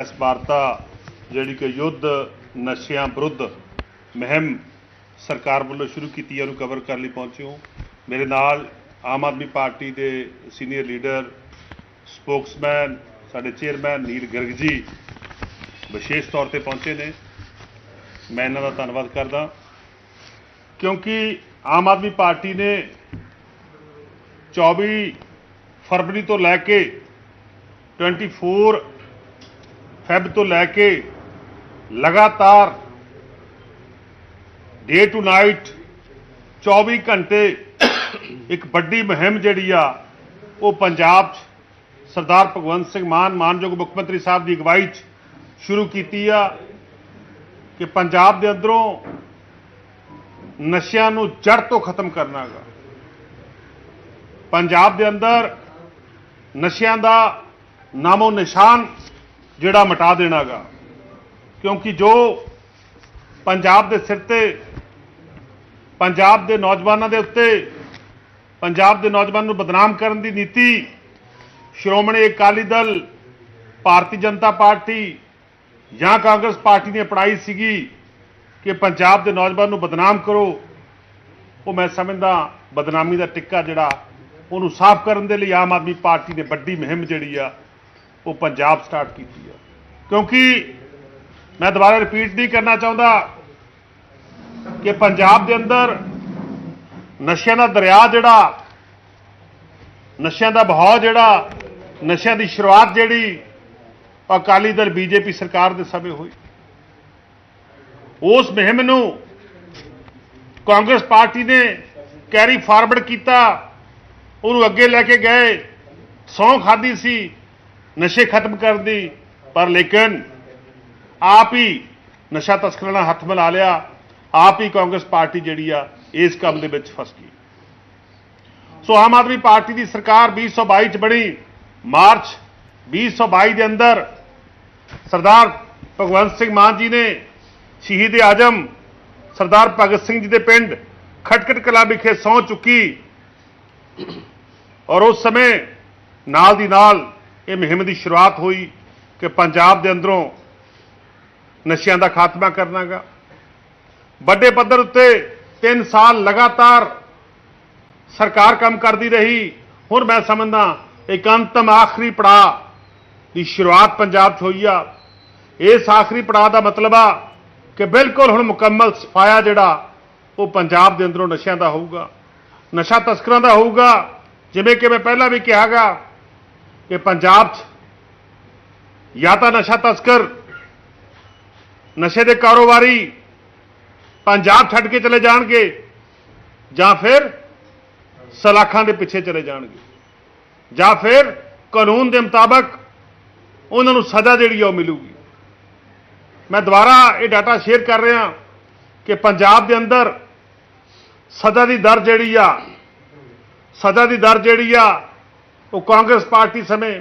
ਇਸ ਵਾਰਤਾ ਜਿਹੜੀ ਕਿ ਯੁੱਧ ਨਸ਼ਿਆਂ ਵਿਰੁੱਧ ਮੁਹਿੰਮ ਸਰਕਾਰ ਵੱਲੋਂ ਸ਼ੁਰੂ ਕੀਤੀ ਹੈ, ਉਹਨੂੰ ਕਵਰ ਕਰਨ ਲਈ ਪਹੁੰਚਿਓ ਮੇਰੇ ਨਾਲ ਆਮ ਆਦਮੀ ਪਾਰਟੀ ਦੇ ਸੀਨੀਅਰ ਲੀਡਰ ਸਪੋਕਸਮੈਨ ਸਾਡੇ ਚੇਅਰਮੈਨ ਨੀਲ ਗਰਗ ਜੀ ਵਿਸ਼ੇਸ਼ ਤੌਰ ਤੇ ਪਹੁੰਚੇ ਨੇ। ਮੈਂ ਇਹਨਾਂ ਦਾ ਧੰਨਵਾਦ ਕਰਦਾ। ਕਿਉਂਕਿ ਆਮ ਆਦਮੀ ਪਾਰਟੀ ਨੇ 24 ਫਰਵਰੀ ਤੋਂ ਲੈ ਕੇ 24 ਫੈਬ ਤੋਂ ਲੈ ਕੇ ਲਗਾਤਾਰ ਡੇ ਟੂ ਨਾਈਟ 24 ਘੰਟੇ ਇੱਕ ਵੱਡੀ ਮੁਹਿੰਮ ਜਿਹੜੀ ਆ, ਉਹ ਪੰਜਾਬ 'ਚ ਸਰਦਾਰ ਭਗਵੰਤ ਸਿੰਘ ਮਾਨ, ਮਾਨਯੋਗ ਮੁੱਖ ਮੰਤਰੀ ਸਾਹਿਬ ਦੀ ਅਗਵਾਈ 'ਚ ਸ਼ੁਰੂ ਕੀਤੀ ਆ ਕਿ ਪੰਜਾਬ ਦੇ ਅੰਦਰੋਂ ਨਸ਼ਿਆਂ ਨੂੰ ਜੜ ਤੋਂ ਖਤਮ ਕਰਨਾਗਾ ਪੰਜਾਬ ਦੇ ਅੰਦਰ ਨਸ਼ਿਆਂ ਦਾ ਨਾਮੋ ਨਿਸ਼ਾਨ ਜਿਹੜਾ ਮਿਟਾ ਦੇਣਾਗਾ। ਕਿਉਂਕਿ ਜੋ ਪੰਜਾਬ ਦੇ ਸਿਰ ਤੇ, ਪੰਜਾਬ ਦੇ ਨੌਜਵਾਨਾਂ ਦੇ ਉੱਤੇ, ਪੰਜਾਬ ਦੇ ਨੌਜਵਾਨ ਨੂੰ ਬਦਨਾਮ ਕਰਨ ਦੀ ਨੀਤੀ, ਸ਼੍ਰੋਮਣੀ ਅਕਾਲੀ ਦਲ, ਭਾਰਤੀ ਜਨਤਾ ਪਾਰਟੀ ਜਾਂ ਕਾਂਗਰਸ ਪਾਰਟੀ ਨੇ ਅਪਣਾਈ ਸੀਗੀ ਕਿ ਪੰਜਾਬ ਦੇ ਨੌਜਵਾਨ ਨੂੰ ਬਦਨਾਮ ਕਰੋ, ਉਹ ਮੈਂ ਸਮਝਦਾ ਬਦਨਾਮੀ ਦਾ ਟਿੱਕਾ ਜਿਹੜਾ ਉਹਨੂੰ ਸਾਫ਼ ਕਰਨ ਦੇ ਲਈ ਆਮ ਆਦਮੀ ਪਾਰਟੀ ਨੇ ਵੱਡੀ ਮੁਹਿੰਮ ਜਿਹੜੀ ਆ ਉਹ ਪੰਜਾਬ ਸਟਾਰਟ ਕੀਤੀ ਹੈ ਕਿਉਂਕਿ ਮੈਂ ਦੁਬਾਰਾ ਰਿਪੀਟ ਨਹੀਂ ਕਰਨਾ ਚਾਹੁੰਦਾ ਕਿ ਪੰਜਾਬ ਦੇ ਅੰਦਰ ਨਸ਼ਿਆਂ ਦਾ ਦਰਿਆ ਜਿਹੜਾ, ਨਸ਼ਿਆਂ ਦਾ ਬਹਾਅ ਜਿਹੜਾ, ਨਸ਼ਿਆਂ ਦੀ ਸ਼ੁਰੂਆਤ ਜਿਹੜੀ ਅਕਾਲੀ ਦਲ, ਬੀਜੇਪੀ ਸਰਕਾਰ ਦੇ ਸਮੇਂ ਹੋਈ। ਉਸ ਮੁਹਿੰਮ ਨੂੰ ਕਾਂਗਰਸ ਪਾਰਟੀ ਨੇ ਕੈਰੀ ਫਾਰਵਰਡ ਕੀਤਾ। ਉਹਨੂੰ ਅੱਗੇ ਲੈ ਕੇ ਗਏ। ਸੌਂ ਖਾਦੀ ਸੀ। ਨਸ਼ੇ ਖਤਮ ਕਰਨ ਦੀ, ਪਰ ਲੇਕਿਨ ਆਪ ਹੀ ਨਸ਼ਾ ਤਸਕਰਾਂ ਨਾਲ ਹੱਥ ਮਿਲਾ ਲਿਆ, ਆਪ ਹੀ ਕਾਂਗਰਸ ਪਾਰਟੀ ਜਿਹੜੀ ਆ, ਇਸ ਕੰਮ ਦੇ ਵਿੱਚ ਫਸ ਗਈ। ਸੋ ਆਮ ਆਦਮੀ ਪਾਰਟੀ ਦੀ ਸਰਕਾਰ 2022 ਚ ਬਣੀ, ਮਾਰਚ 2022 ਦੇ ਅੰਦਰ ਸਰਦਾਰ ਭਗਵੰਤ ਸਿੰਘ ਮਾਨ ਜੀ ਨੇ ਸ਼ਹੀਦ ਆਜਮ, ਸਰਦਾਰ ਭਗਤ ਸਿੰਘ ਜੀ ਦੇ ਪਿੰਡ ਖਟਕਟ ਕਲਾ ਵਿਖੇ ਸਹੁੰ ਚੁੱਕੀ ਔਰ ਉਸ ਸਮੇਂ ਨਾਲ ਦੀ ਨਾਲ ਇਹ ਮੁਹਿੰਮ ਦੀ ਸ਼ੁਰੂਆਤ ਹੋਈ ਕਿ ਪੰਜਾਬ ਦੇ ਅੰਦਰੋਂ ਨਸ਼ਿਆਂ ਦਾ ਖਾਤਮਾ ਕਰਨਾਗਾ। ਵੱਡੇ ਪੱਧਰ ਉੱਤੇ 3 ਸਾਲ ਲਗਾਤਾਰ ਸਰਕਾਰ ਕੰਮ ਕਰਦੀ ਰਹੀ। ਹੁਣ ਮੈਂ ਸਮਝਦਾ ਇੱਕ ਅੰਤਮ ਆਖਰੀ ਪੜਾਅ ਦੀ ਸ਼ੁਰੂਆਤ ਪੰਜਾਬ 'ਚ ਹੋਈ ਆ। ਇਸ ਆਖਰੀ ਪੜਾਅ ਦਾ ਮਤਲਬ ਆ ਕਿ ਬਿਲਕੁਲ ਹੁਣ ਮੁਕੰਮਲ ਸਫਾਇਆ ਜਿਹੜਾ ਉਹ ਪੰਜਾਬ ਦੇ ਅੰਦਰੋਂ ਨਸ਼ਿਆਂ ਦਾ ਹੋਊਗਾ। ਨਸ਼ਾ ਤਸਕਰਾਂ ਦਾ ਹੋਊਗਾ। ਜਿਵੇਂ ਕਿ ਮੈਂ ਪਹਿਲਾਂ ਵੀ ਕਿਹਾਗਾ ਕਿ ਪੰਜਾਬ 'ਚ ਜਾਂ ਤਾਂ ਨਸ਼ਾ ਤਸਕਰ, ਨਸ਼ੇ ਦੇ ਕਾਰੋਬਾਰੀ ਪੰਜਾਬ ਛੱਡ ਕੇ ਚਲੇ ਜਾਣਗੇ ਜਾਂ ਫਿਰ ਸਲਾਖਾਂ ਦੇ ਪਿੱਛੇ ਚਲੇ ਜਾਣਗੇ ਜਾਂ ਫਿਰ ਕਾਨੂੰਨ ਦੇ ਮੁਤਾਬਕ ਉਹਨਾਂ ਨੂੰ ਸਜ਼ਾ ਜਿਹੜੀ ਆ ਉਹ ਮਿਲੂਗੀ। ਮੈਂ ਦੁਬਾਰਾ ਇਹ ਡਾਟਾ ਸ਼ੇਅਰ ਕਰ ਰਿਹਾ ਕਿ ਪੰਜਾਬ ਦੇ ਅੰਦਰ ਸਜ਼ਾ ਦੀ ਦਰ ਜਿਹੜੀ ਆ, ਸਜ਼ਾ ਦੀ ਦਰ ਜਿਹੜੀ ਆ ਉਹ ਕਾਂਗਰਸ ਪਾਰਟੀ ਸਮੇਂ,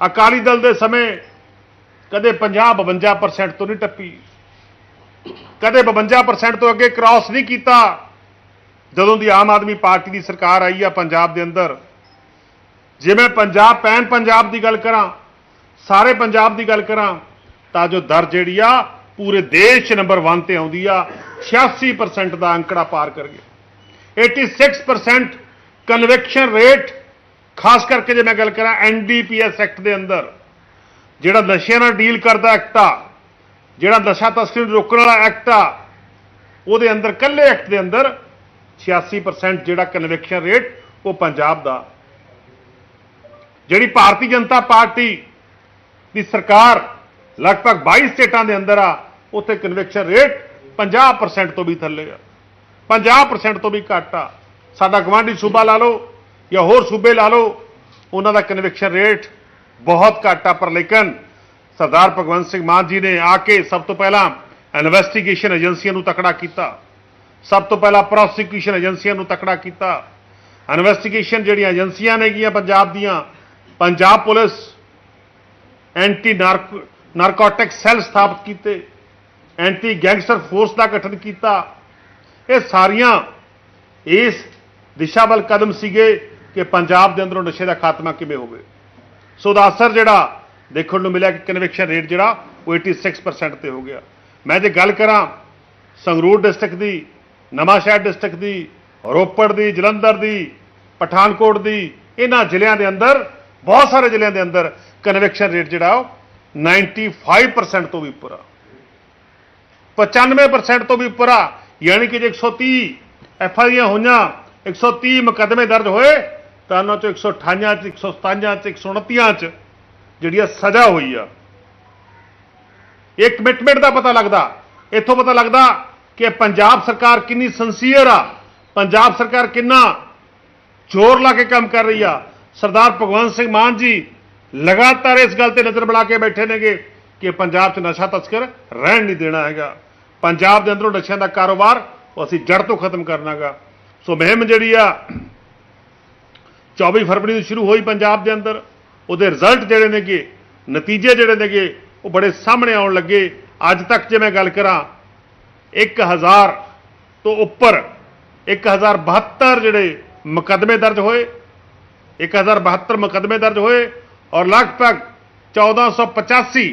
ਅਕਾਲੀ ਦਲ ਦੇ ਸਮੇਂ, ਕਦੇ 50 52% ਤੋਂ ਨਹੀਂ ਟੱਪੀ। ਕਦੇ 52% ਤੋਂ ਅੱਗੇ ਕ੍ਰਾਸ ਨਹੀਂ ਕੀਤਾ। ਜਦੋਂ ਦੀ ਆਮ ਆਦਮੀ ਪਾਰਟੀ ਦੀ ਸਰਕਾਰ ਆਈ ਆ ਪੰਜਾਬ ਦੇ ਅੰਦਰ, ਜੇ ਮੈਂ ਪੰਜਾਬ, ਪੈਨ ਪੰਜਾਬ ਦੀ ਗੱਲ ਕਰਾਂ, ਸਾਰੇ ਪੰਜਾਬ ਦੀ ਗੱਲ ਕਰਾਂ, ਤਾਂ ਜੋ ਦਰ ਜਿਹੜੀ ਆ, ਪੂਰੇ ਦੇਸ਼ ਨੰਬਰ 1 ਤੇ ਆਉਂਦੀ ਆ 86% ਦਾ ਅੰਕੜਾ ਪਾਰ ਕਰ ਗਿਆ 86% ਕਨਵੈਕਸ਼ਨ ਰੇਟ ਖਾਸ ਕਰਕੇ ਜੇ ਮੈਂ ਗੱਲ ਕਰਾਂ ਐਨਡੀਪੀਐਸ ਐਕਟ ਦੇ ਅੰਦਰ, ਜਿਹੜਾ ਨਸ਼ਿਆਂ ਨਾਲ ਡੀਲ ਕਰਦਾ ਐਕਟ ਆ, ਜਿਹੜਾ ਨਸ਼ਾ ਤਸਕਰੀ ਨੂੰ ਰੋਕਣ ਵਾਲਾ ਐਕਟ ਆ, ਉਹਦੇ ਅੰਦਰ, ਕੱਲੇ ਐਕਟ ਦੇ ਅੰਦਰ 86% ਜਿਹੜਾ ਕਨਵੈਕਸ਼ਨ ਰੇਟ ਉਹ ਪੰਜਾਬ ਦਾ। ਜਿਹੜੀ ਭਾਰਤੀ ਜਨਤਾ ਪਾਰਟੀ ਦੀ ਸਰਕਾਰ ਲਗਭਗ 22 ਸਟੇਟਾਂ ਦੇ ਅੰਦਰ ਆ, ਉੱਥੇ ਕਨਵੈਕਸ਼ਨ ਰੇਟ 50% ਤੋਂ ਵੀ ਥੱਲੇ ਆ। 50% ਤੋਂ ਵੀ ਘੱਟ ਆ। ਸਾਡਾ ਗਵਾਂਢੀ ਸੂਬਾ ਲਾ ਲਓ ਜਾਂ ਹੋਰ ਸੂਬੇ ਲਾ ਲਓ, ਉਹਨਾਂ ਦਾ ਕਨਵੈਕਸ਼ਨ ਰੇਟ ਬਹੁਤ ਘੱਟ ਆ ਪਰ ਲੇਕਿਨ ਸਰਦਾਰ ਭਗਵੰਤ ਸਿੰਘ ਮਾਨ ਜੀ ਨੇ ਆ ਕੇ ਸਭ ਤੋਂ ਪਹਿਲਾਂ ਇਨਵੈਸਟੀਗੇਸ਼ਨ ਏਜੰਸੀਆਂ ਨੂੰ ਤਕੜਾ ਕੀਤਾ। ਸਭ ਤੋਂ ਪਹਿਲਾਂ ਪ੍ਰੋਸੀਕਿਊਸ਼ਨ ਏਜੰਸੀਆਂ ਨੂੰ ਤਕੜਾ ਕੀਤਾ। ਇਨਵੈਸਟੀਗੇਸ਼ਨ ਜਿਹੜੀਆਂ ਏਜੰਸੀਆਂ ਨੇਗੀਆਂ ਪੰਜਾਬ ਦੀਆਂ, Punjab police anti narcotic cell ਸਥਾਪਿਤ ਕੀਤੇ ਐਂਟੀ ਗੈਂਗਸਟਰ ਫੋਰਸ ਦਾ ਗਠਨ ਕੀਤਾ। ਇਹ ਸਾਰੀਆਂ ਇਸ ਦਿਸ਼ਾ ਵੱਲ ਕਦਮ ਸੀਗੇ। ਕਿ ਪੰਜਾਬ ਦੇ ਅੰਦਰੋਂ ਨਸ਼ੇ ਦਾ ਖਾਤਮਾ ਕਿਵੇਂ ਹੋਵੇ। ਸੋ ਦਾ ਅਸਰ ਜਿਹੜਾ ਦੇਖਣ ਨੂੰ ਮਿਲਿਆ ਕਿ ਕਨਵੈਕਸ਼ਨ ਰੇਟ ਜਿਹੜਾ ਉਹ 86% ਤੇ ਹੋ ਗਿਆ। ਮੈਂ ਜੇ ਗੱਲ ਕਰਾਂ ਸੰਗਰੂਰ ਡਿਸਟ੍ਰਿਕਟ ਦੀ, ਨਵਾਂਸ਼ਹਿਰ ਡਿਸਟ੍ਰਿਕਟ ਦੀ, ਰੋਪੜ ਦੀ, ਜਲੰਧਰ ਦੀ, ਪਠਾਨਕੋਟ ਦੀ, ਇਹਨਾਂ ਜ਼ਿਲ੍ਹਿਆਂ ਦੇ ਅੰਦਰ, ਬਹੁਤ ਸਾਰੇ ਜ਼ਿਲ੍ਹਿਆਂ ਦੇ ਅੰਦਰ ਕਨਵੈਕਸ਼ਨ ਰੇਟ ਜਿਹੜਾ ਉਹ 95% ਤੋਂ ਵੀ ਉੱਪਰ ਆ। 95% ਤੋਂ ਵੀ ਉੱਪਰ ਆ, ਯਾਨੀ ਕਿ ਜੇ 130 ਐਫ ਆਈਆਂ ਹੋਈਆਂ 130 ਮੁਕੱਦਮੇ ਦਰਜ ਹੋਏ ਤਾਂ ਉਹਨਾਂ ਚੋਂ 158 ਚ 157 ਚ 129 ਚ ਜਿਹੜੀ ਆ ਸਜ਼ਾ ਹੋਈ ਆ। ਇਹ ਕਮਿਟਮੈਂਟ ਦਾ ਪਤਾ ਲੱਗਦਾ। ਇੱਥੋਂ ਪਤਾ ਲੱਗਦਾ ਕਿ ਪੰਜਾਬ ਸਰਕਾਰ ਕਿੰਨੀ ਸੰਸੀਅਰ ਆ। ਪੰਜਾਬ ਸਰਕਾਰ ਕਿੰਨਾ ਜ਼ੋਰ ਲਾ ਕੇ ਕੰਮ ਕਰ ਰਹੀ ਆ। ਸਰਦਾਰ ਭਗਵੰਤ ਸਿੰਘ ਮਾਨ ਜੀ ਲਗਾਤਾਰ ਇਸ ਗੱਲ ਤੇ ਨਜ਼ਰ ਬਣਾ ਕੇ ਬੈਠੇ ਨੇਗੇ ਕਿ ਪੰਜਾਬ 'ਚ ਨਸ਼ਾ ਤਸਕਰ ਰਹਿਣ ਨਹੀਂ ਦੇਣਾ ਹੈਗਾ। ਪੰਜਾਬ ਦੇ ਅੰਦਰੋਂ ਨਸ਼ਿਆਂ ਦਾ ਕਾਰੋਬਾਰ ਉਹ ਅਸੀਂ ਜੜ ਤੋਂ ਖਤਮ ਕਰਨਾਗਾ। ਸੋ ਮੁਹਿੰਮ ਜਿਹੜੀ ਆ 24 ਫਰਵਰੀ ਨੂੰ ਸ਼ੁਰੂ ਹੋਈ ਪੰਜਾਬ ਦੇ ਅੰਦਰ। ਉਹਦੇ ਰਿਜ਼ਲਟ ਜਿਹੜੇ ਨੇਗੇ, ਨਤੀਜੇ ਜਿਹੜੇ ਨੇਗੇ, ਉਹ ਬੜੇ ਸਾਹਮਣੇ ਆਉਣ ਲੱਗੇ। ਅੱਜ ਤੱਕ ਜੇ ਮੈਂ ਗੱਲ ਕਰਾਂ 1000 ਤੋਂ ਉੱਪਰ 1072 ਜਿਹੜੇ ਮੁਕੱਦਮੇ ਦਰਜ ਹੋਏ 1072 ਮੁਕੱਦਮੇ ਦਰਜ ਹੋਏ ਔਰ ਲਗਭਗ 1485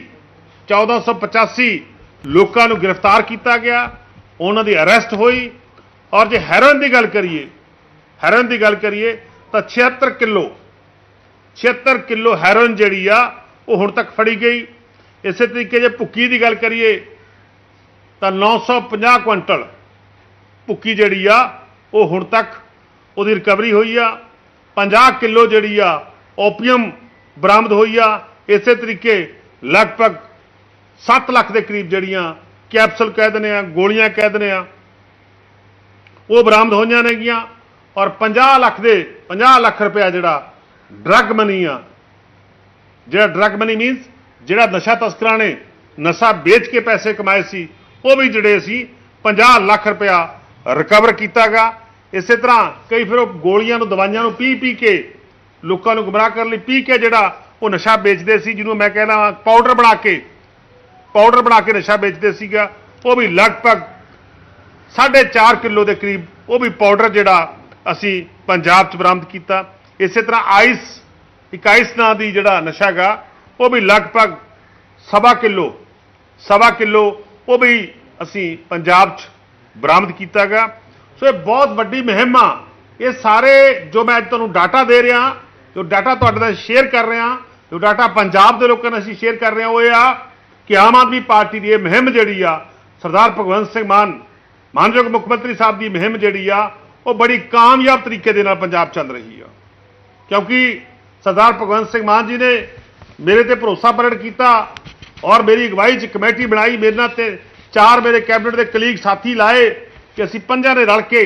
1485 ਲੋਕਾਂ ਨੂੰ ਗ੍ਰਿਫਤਾਰ ਕੀਤਾ ਗਿਆ, ਉਹਨਾਂ ਦੀ ਅਰੈਸਟ ਹੋਈ। ਔਰ ਜੇ ਹੈਰੋਇਨ ਦੀ ਗੱਲ ਕਰੀਏ ਹੈਰੋਇਨ ਦੀ ਗੱਲ ਕਰੀਏ ਤਾਂ 76 ਕਿਲੋ 76 ਕਿਲੋ ਹੈਰੋਇਨ ਜਿਹੜੀ ਆ, ਉਹ ਹੁਣ ਤੱਕ ਫੜੀ ਗਈ। ਇਸੇ ਤਰੀਕੇ ਜੇ ਭੁੱਕੀ ਦੀ ਗੱਲ ਕਰੀਏ, ਤਾਂ 950 ਕੁਇੰਟਲ ਭੁੱਕੀ ਜਿਹੜੀ ਆ, ਉਹ ਹੁਣ ਤੱਕ ਉਹਦੀ ਰਿਕਵਰੀ ਹੋਈ ਆ। 50 ਕਿਲੋ ਜਿਹੜੀ ਆ, ਓਪੀਅਮ ਬਰਾਮਦ ਹੋਈ ਆ। ਇਸੇ ਤਰੀਕੇ ਲਗਭਗ 7 ਲੱਖ ਦੇ ਕਰੀਬ ਜਿਹੜੀਆਂ ਕੈਪਸੂਲ ਕਹਿ ਦਿੰਦੇ ਆ, ਗੋਲੀਆਂ ਕਹਿ ਦਿੰਦੇ ਆ, ਉਹ ਬਰਾਮਦ ਹੋਈਆਂ ਨੇਗੀਆਂ। ਔਰ 50 ਲੱਖ ਦੇ 50 ਲੱਖ ਰੁਪਇਆ ਜਿਹੜਾ ਡਰੱਗ ਮਨੀ ਆ। ਜਿਹੜਾ ਡਰੱਗ ਮਨੀ ਮੀਨਸ ਜਿਹੜਾ ਨਸ਼ਾ ਤਸਕਰਾਂ ਨੇ ਨਸ਼ਾ ਵੇਚ ਕੇ ਪੈਸੇ ਕਮਾਏ ਸੀ, ਉਹ ਵੀ ਜਿਹੜੇ ਸੀ 50 ਲੱਖ ਰੁਪਇਆ ਰਿਕਵਰ ਕੀਤਾਗਾ। ਇਸੇ ਤਰ੍ਹਾਂ ਕਈ ਫਿਰ ਉਹ ਗੋਲੀਆਂ ਨੂੰ, ਦਵਾਈਆਂ ਨੂੰ ਪੀ ਪੀ ਕੇ ਲੋਕਾਂ ਨੂੰ ਗੁੰਮਰਾਹ ਕਰਨ ਲਈ ਪੀ ਕੇ ਜਿਹੜਾ ਉਹ ਨਸ਼ਾ ਵੇਚਦੇ ਸੀ, ਜਿਹਨੂੰ ਮੈਂ ਕਹਿੰਦਾ ਪਾਊਡਰ ਬਣਾ ਕੇ ਪਾਊਡਰ ਬਣਾ ਕੇ ਨਸ਼ਾ ਵੇਚਦੇ ਸੀਗਾ, ਉਹ ਵੀ ਲਗਭਗ 4.5 ਕਿਲੋ ਦੇ ਕਰੀਬ ਉਹ ਵੀ ਪਾਊਡਰ ਜਿਹੜਾ ਅਸੀਂ ਪੰਜਾਬ 'ਚ ਬਰਾਮਦ ਕੀਤਾ। ਇਸੇ ਤਰ੍ਹਾਂ ਆਈਸ, ਇੱਕ ਆਈਸ ਨਾਂ ਦੀ ਜਿਹੜਾ ਨਸ਼ਾ ਗਾ ਉਹ ਵੀ ਲਗਭਗ ਸਵਾ ਕਿਲੋ ਸਵਾ ਕਿਲੋ ਉਹ ਵੀ ਅਸੀਂ ਪੰਜਾਬ 'ਚ ਬਰਾਮਦ ਕੀਤਾਗਾ ਸੋ ਇਹ ਬਹੁਤ ਵੱਡੀ ਮੁਹਿੰਮ ਆ। ਇਹ ਸਾਰੇ ਜੋ ਮੈਂ ਅੱਜ ਤੁਹਾਨੂੰ ਡਾਟਾ ਦੇ ਰਿਹਾ, ਜੋ ਡਾਟਾ ਤੁਹਾਡੇ ਨਾਲ ਸ਼ੇਅਰ ਕਰ ਰਿਹਾ, ਜੋ ਡਾਟਾ ਪੰਜਾਬ ਦੇ ਲੋਕਾਂ ਨਾਲ ਅਸੀਂ ਸ਼ੇਅਰ ਕਰ ਰਹੇ ਹਾਂ, ਉਹ ਇਹ ਆ ਕਿ ਆਮ ਆਦਮੀ ਪਾਰਟੀ ਦੀ ਇਹ ਮੁਹਿੰਮ ਜਿਹੜੀ ਆ, ਸਰਦਾਰ ਭਗਵੰਤ ਸਿੰਘ ਮਾਨ, ਮਾਨਯੋਗ ਮੁੱਖ ਮੰਤਰੀ ਸਾਹਿਬ ਦੀ ਮੁਹਿੰਮ ਜਿਹੜੀ ਆ ਉਹ ਬੜੀ ਕਾਮਯਾਬ ਤਰੀਕੇ ਦੇ ਨਾਲ ਪੰਜਾਬ ਚੱਲ ਰਹੀ ਆ। ਕਿਉਂਕਿ ਸਰਦਾਰ ਭਗਵੰਤ ਸਿੰਘ ਮਾਨ ਜੀ ਨੇ ਮੇਰੇ ਤੇ ਭਰੋਸਾ ਪ੍ਰਗਟ ਕੀਤਾ ਔਰ ਮੇਰੀ ਅਗਵਾਈ 'ਚ ਕਮੇਟੀ ਬਣਾਈ, ਮੇਰੇ ਨਾਲ ਤੇ ਚਾਰ ਮੇਰੇ ਕੈਬਨਿਟ ਦੇ ਕਲੀਗ ਸਾਥੀ ਲਾਏ ਕਿ ਅਸੀਂ ਪੰਜਾਂ ਨੇ ਰਲ ਕੇ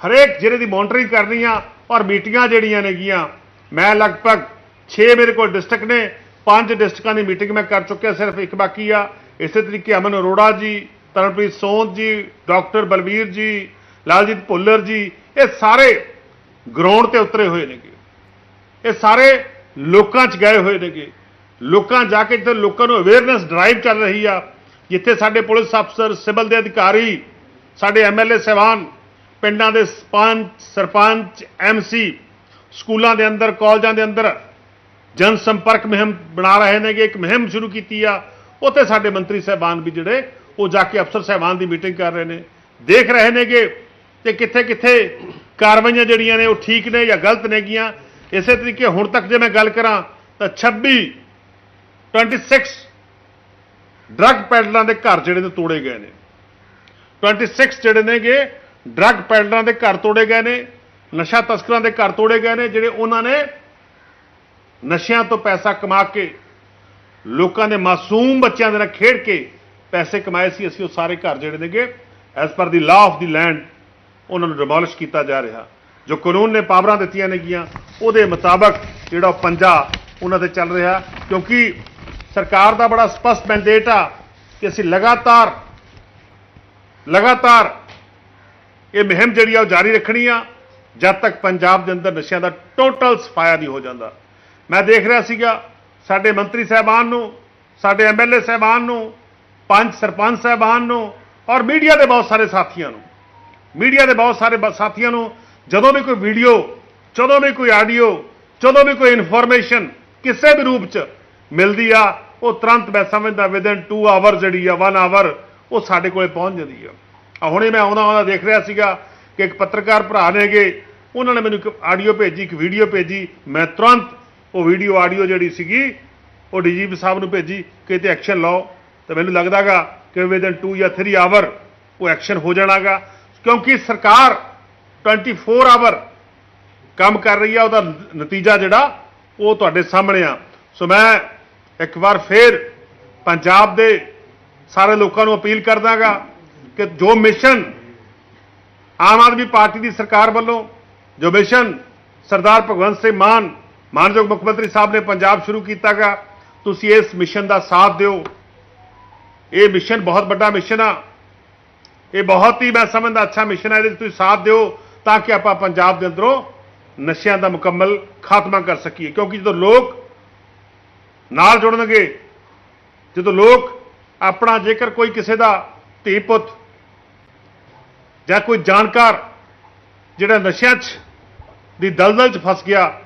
ਹਰੇਕ ਜ਼ਿਲ੍ਹੇ ਦੀ ਮੋਨਟਰਿੰਗ ਕਰਨੀ ਆ ਔਰ ਮੀਟਿੰਗਾਂ ਜਿਹੜੀਆਂ ਨੇਗੀਆਂ, ਮੈਂ ਲਗਭਗ 6 ਮੇਰੇ ਕੋਲ ਡਿਸਟ੍ਰਿਕਟ ਨੇ, ਪੰਜ ਡਿਸਟ੍ਰਿਕਾਂ ਦੀ ਮੀਟਿੰਗ ਮੈਂ ਕਰ ਚੁੱਕਿਆ, ਸਿਰਫ ਇੱਕ ਬਾਕੀ ਆ। ਇਸੇ ਤਰੀਕੇ ਅਮਨ ਅਰੋੜਾ ਜੀ, ਤਰਨਪ੍ਰੀਤ ਸੋਂਦ ਜੀ, ਡਾਕਟਰ ਬਲਵੀਰ ਜੀ ਲਾਲਜੀਤ ਭੁੱਲਰ ਜੀ, ਇਹ ਸਾਰੇ ਗਰਾਊਂਡ ਤੇ ਉਤਰੇ ਹੋਏ ਨੇਗੇ। ਇਹ ਸਾਰੇ ਲੋਕਾਂ 'ਚ ਗਏ ਹੋਏ ਨੇਗੇ। ਲੋਕਾਂ ਜਾ ਕੇ ਜਿੱਥੇ ਲੋਕਾਂ ਨੂੰ ਅਵੇਅਰਨੈਸ ਡਰਾਈਵ ਚੱਲ ਰਹੀ ਆ, ਜਿੱਥੇ ਸਾਡੇ ਪੁਲਿਸ ਅਫਸਰ, ਸਿਵਲ ਦੇ ਅਧਿਕਾਰੀ, ਸਾਡੇ ਐਮਐਲਏ ਸਹਿਬਾਨ, ਪਿੰਡਾਂ ਦੇ ਸਰਪੰਚ ਸਰਪੰਚ ਐਮਸੀ ਸਕੂਲਾਂ ਦੇ ਅੰਦਰ, ਕਾਲਜਾਂ ਦੇ ਅੰਦਰ ਜਨ ਸੰਪਰਕ ਮੁਹਿੰਮ ਬਣਾ ਰਹੇ ਨੇਗੇ। ਇੱਕ ਮੁਹਿੰਮ ਸ਼ੁਰੂ ਕੀਤੀ ਆ। ਉੱਥੇ ਸਾਡੇ ਮੰਤਰੀ ਸਹਿਬਾਨ ਵੀ ਜਿਹੜੇ, ਉਹ ਜਾ ਕੇ ਅਫਸਰ ਸਹਿਬਾਨ ਦੀ ਮੀਟਿੰਗ ਕਰ ਰਹੇ ਨੇ। ਦੇਖ ਰਹੇ ਨੇਗੇ ਕਿ ਕਿੱਥੇ ਕਿੱਥੇ ਕਾਰਵਾਈਆਂ ਜਿਹੜੀਆਂ ਨੇ ਉਹ ਠੀਕ ਨੇ ਜਾਂ ਗਲਤ ਨੇਗੀਆਂ ਇਸੇ ਤਰੀਕੇ ਹੁਣ ਤੱਕ ਜੇ ਮੈਂ ਗੱਲ ਕਰਾਂ ਤਾਂ 26 26 ਡਰੱਗ ਪੈਡਲਰਾਂ ਦੇ ਘਰ ਜਿਹੜੇ ਨੇ ਤੋੜੇ ਗਏ ਨੇ। 26 ਜਿਹੜੇ ਨੇਗੇ ਡਰੱਗ ਪੈਡਲਰਾਂ ਦੇ ਘਰ ਤੋੜੇ ਗਏ ਨੇ, ਨਸ਼ਾ ਤਸਕਰਾਂ ਦੇ ਘਰ ਤੋੜੇ ਗਏ ਨੇ, ਜਿਹੜੇ ਉਹਨਾਂ ਨੇ ਨਸ਼ਿਆਂ ਤੋਂ ਪੈਸਾ ਕਮਾ ਕੇ, ਲੋਕਾਂ ਦੇ ਮਾਸੂਮ ਬੱਚਿਆਂ ਦੇ ਨਾਲ ਖੇਡ ਕੇ ਪੈਸੇ ਕਮਾਏ ਸੀ, ਅਸੀਂ ਉਹ ਸਾਰੇ ਘਰ ਜਿਹੜੇ ਨੇਗੇ as per the law of the land ਉਹਨਾਂ ਨੂੰ ਡਿਮੋਲਿਸ਼ ਕੀਤਾ ਜਾ ਰਿਹਾ। ਜੋ ਕਾਨੂੰਨ ਨੇ ਪਾਵਰਾਂ ਦਿੱਤੀਆਂ ਨੇਗੀਆਂ ਉਹਦੇ ਮੁਤਾਬਕ ਜਿਹੜਾ ਉਹ ਪੰਜਾ ਉਹਨਾਂ ਤੇ ਚੱਲ ਰਿਹਾ। ਕਿਉਂਕਿ ਸਰਕਾਰ ਦਾ ਬੜਾ ਸਪਸ਼ਟ ਮੈਂਡੇਟ ਆ ਕਿ ਅਸੀਂ ਲਗਾਤਾਰ ਲਗਾਤਾਰ ਇਹ ਮੁਹਿੰਮ ਜਿਹੜੀ ਆ ਉਹ ਜਾਰੀ ਰੱਖਣੀ ਆ। ਜਦ ਤੱਕ ਪੰਜਾਬ ਦੇ ਅੰਦਰ ਨਸ਼ਿਆਂ ਦਾ ਟੋਟਲ ਸਫਾਇਆ ਨਹੀਂ ਹੋ ਜਾਂਦਾ। ਮੈਂ ਦੇਖ ਰਿਹਾ ਸੀਗਾ, ਸਾਡੇ ਮੰਤਰੀ ਸਾਹਿਬਾਨ ਨੂੰ, ਸਾਡੇ ਐਮਐਲਏ ਸਾਹਿਬਾਨ ਨੂੰ, ਪੰਜ ਸਰਪੰਚ ਸਾਹਿਬਾਨ ਨੂੰ ਔਰ ਮੀਡੀਆ ਦੇ ਬਹੁਤ ਸਾਰੇ ਸਾਥੀਆਂ ਨੂੰ। ਮੀਡੀਆ ਦੇ ਬਹੁਤ ਸਾਰੇ ਬ- ਸਾਥੀਆਂ ਨੂੰ, ਜਦੋਂ ਵੀ ਕੋਈ ਵੀਡੀਓ, ਜਦੋਂ ਵੀ ਕੋਈ ਆਡੀਓ, ਜਦੋਂ ਵੀ ਕੋਈ ਇਨਫੋਰਮੇਸ਼ਨ ਕਿਸੇ ਵੀ ਰੂਪ ਚ ਮਿਲਦੀ ਆ, ਉਹ ਤੁਰੰਤ ਮੈਂ ਸਮਝਦਾ ਵਿਦਨ 2 ਆਵਰ ਜਿਹੜੀ ਆ 1 ਆਵਰ ਉਹ ਸਾਡੇ ਕੋਲੇ ਪਹੁੰਚ ਜਾਂਦੀ ਆ। ਆ ਹੁਣੇ ਮੈਂ ਆਉਂਦਾ ਆਉਂਦਾ ਦੇਖ ਰਿਹਾ ਸੀਗਾ ਕਿ ਇੱਕ ਪੱਤਰਕਾਰ ਭਰਾ ਨੇਗੇ, ਉਹਨਾਂ ਨੇ ਮੈਨੂੰ ਇੱਕ ਆਡੀਓ ਭੇਜੀ, ਇੱਕ ਵੀਡੀਓ ਭੇਜੀ, ਮੈਂ ਤੁਰੰਤ ਉਹ ਵੀਡੀਓ, ਆਡੀਓ ਜਿਹੜੀ ਸੀਗੀ, ਉਹ ਡੀਜੀਪੀ ਸਾਹਿਬ ਨੂੰ ਭੇਜੀ ਕਿ ਇਹ ਤੇ ਐਕਸ਼ਨ ਲਓ। ਤੇ ਮੈਨੂੰ ਲੱਗਦਾਗਾ ਕਿ ਵਿਦਨ 2 ਜਾਂ 3 ਆਵਰ ਉਹ ਐਕਸ਼ਨ ਹੋ ਜਾਣਾਗਾ। ਕਿਉਂਕਿ ਸਰਕਾਰ 24 ਆਵਰ ਕੰਮ ਕਰ ਰਹੀ ਆ, ਉਹਦਾ ਨਤੀਜਾ ਜਿਹੜਾ ਉਹ ਤੁਹਾਡੇ ਸਾਹਮਣੇ ਆ। ਸੋ ਮੈਂ ਇੱਕ ਵਾਰ ਫੇਰ ਪੰਜਾਬ ਦੇ ਸਾਰੇ ਲੋਕਾਂ ਨੂੰ ਅਪੀਲ ਕਰਦਾਗਾ ਕਿ ਜੋ ਮਿਸ਼ਨ ਆਮ ਆਦਮੀ ਪਾਰਟੀ ਦੀ ਸਰਕਾਰ ਵੱਲੋਂ, ਜੋ ਮਿਸ਼ਨ ਸਰਦਾਰ ਭਗਵੰਤ ਸਿੰਘ ਮਾਨ, ਮਾਨਯੋਗ ਮੁੱਖ ਮੰਤਰੀ ਸਾਹਿਬ ਨੇ ਪੰਜਾਬ ਸ਼ੁਰੂ ਕੀਤਾਗਾ, ਤੁਸੀਂ ਇਸ ਮਿਸ਼ਨ ਦਾ ਸਾਥ ਦਿਓ। ਇਹ ਮਿਸ਼ਨ ਬਹੁਤ ਵੱਡਾ ਮਿਸ਼ਨ ਆ। ਇਹ ਬਹੁਤ ਹੀ ਮੈਂ ਸਮਝਦਾ ਅੱਛਾ ਮਿਸ਼ਨ ਹੈ, ਇਹਦੇ 'ਚ ਤੁਸੀਂ ਸਾਥ ਦਿਓ ਤਾਂ ਕਿ ਆਪਾਂ ਪੰਜਾਬ ਦੇ ਅੰਦਰੋਂ ਨਸ਼ਿਆਂ ਦਾ ਮੁਕੰਮਲ ਖਾਤਮਾ ਕਰ ਸਕੀਏ। ਕਿਉਂਕਿ ਜਦੋਂ ਲੋਕ ਨਾਲ ਜੁੜਨਗੇ, ਜਦੋਂ ਲੋਕ ਆਪਣਾ ਜੇਕਰ ਕੋਈ ਕਿਸੇ ਦਾ ਧੀ ਪੁੱਤ ਜਾਂ ਕੋਈ ਜਾਣਕਾਰ ਜਿਹੜਾ ਨਸ਼ਿਆਂ 'ਚ ਦੀ ਦਲਦਲ 'ਚ ਫਸ ਗਿਆ,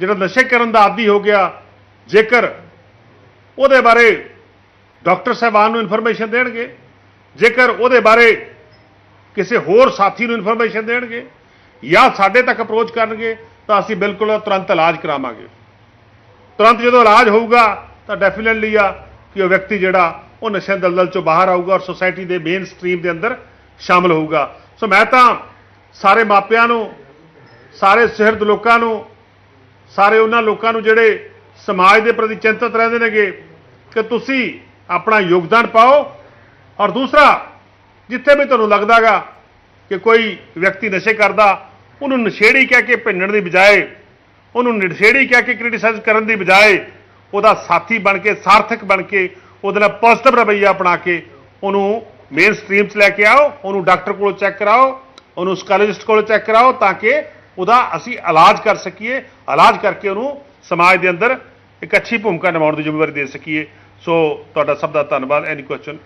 ਜਿਹੜਾ ਨਸ਼ੇ ਕਰਨ ਦਾ ਆਦੀ ਹੋ ਗਿਆ, ਜੇਕਰ ਉਹਦੇ ਬਾਰੇ ਡਾਕਟਰ ਸਾਹਿਬਾਨ ਨੂੰ ਇਨਫੋਰਮੇਸ਼ਨ ਦੇਣਗੇ ਜੇਕਰ ਉਹਦੇ ਬਾਰੇ ਕਿਸੇ ਹੋਰ ਸਾਥੀ ਨੂੰ ਇਨਫੋਰਮੇਸ਼ਨ ਦੇਣਗੇ ਜਾਂ ਸਾਡੇ ਤੱਕ ਅਪਰੋਚ ਕਰਨਗੇ, ਤਾਂ ਅਸੀਂ ਬਿਲਕੁਲ ਤੁਰੰਤ ਇਲਾਜ ਕਰਾਵਾਂਗੇ। ਤੁਰੰਤ ਜਦੋਂ ਇਲਾਜ ਹੋਊਗਾ, ਤਾਂ ਡੈਫੀਨਿਟਲੀ ਆ ਕਿ ਉਹ ਵਿਅਕਤੀ ਜਿਹੜਾ, ਉਹ ਨਸ਼ੇ ਦਲਦਲ ਚੋਂ ਬਾਹਰ ਆਊਗਾ ਔਰ ਸੋਸਾਇਟੀ ਦੇ ਮੇਨ ਸਟਰੀਮ ਦੇ ਅੰਦਰ ਸ਼ਾਮਲ ਹੋਊਗਾ। ਸੋ ਮੈਂ ਤਾਂ ਸਾਰੇ ਮਾਪਿਆਂ ਨੂੰ, ਸਾਰੇ ਸਿਹਰਦ ਲੋਕਾਂ ਨੂੰ, ਸਾਰੇ ਉਹਨਾਂ ਲੋਕਾਂ ਨੂੰ ਜਿਹੜੇ ਸਮਾਜ ਦੇ ਪ੍ਰਤੀ ਚਿੰਤਤ ਰਹਿੰਦੇ ਨੇਗੇ, ਕਿ ਤੁਸੀਂ ਆਪਣਾ ਯੋਗਦਾਨ ਪਾਓ ਔਰ ਦੂਸਰਾ, ਜਿੱਥੇ ਵੀ ਤੁਹਾਨੂੰ ਲੱਗਦਾਗਾ ਕਿ ਕੋਈ ਵਿਅਕਤੀ ਨਸ਼ੇ ਕਰਦਾ, ਉਹਨੂੰ ਨਸ਼ੇੜੀ ਕਹਿ ਕੇ ਭਿੰਨਣ ਦੀ ਬਜਾਏ, ਉਹਨੂੰ ਨਸ਼ੇੜੀ ਕਹਿ ਕੇ ਕ੍ਰਿਟਿਸਾਈਜ਼ ਕਰਨ ਦੀ ਬਜਾਏ, ਉਹਦਾ ਸਾਥੀ ਬਣ ਕੇ, ਸਾਰਥਕ ਬਣ ਕੇ, ਉਹਦੇ ਨਾਲ ਪੋਜ਼ਿਟਿਵ ਰਵੱਈਆ ਅਪਣਾ ਕੇ, ਉਹਨੂੰ ਮੇਨ ਸਟਰੀਮ 'ਚ ਲੈ ਕੇ ਆਓ, ਉਹਨੂੰ ਡਾਕਟਰ ਕੋਲ ਚੈੱਕ ਕਰਾਓ, ਉਹਨੂੰ ਸਕਾਲੋਜਿਸਟ ਕੋਲ ਚੈੱਕ ਕਰਾਓ, ਤਾਂ ਕਿ ਉਹਦਾ ਅਸੀਂ ਇਲਾਜ ਕਰ ਸਕੀਏ, ਇਲਾਜ ਕਰਕੇ ਉਹਨੂੰ ਸਮਾਜ ਦੇ ਅੰਦਰ ਇੱਕ ਅੱਛੀ ਭੂਮਿਕਾ ਨਿਭਾਉਣ ਦੀ ਜ਼ਿੰਮੇਵਾਰੀ ਦੇ ਸਕੀਏ। ਸੋ ਤੁਹਾਡਾ ਸਭ ਦਾ ਧੰਨਵਾਦ। ਐਨੀ ਕੁਐਸਚਨ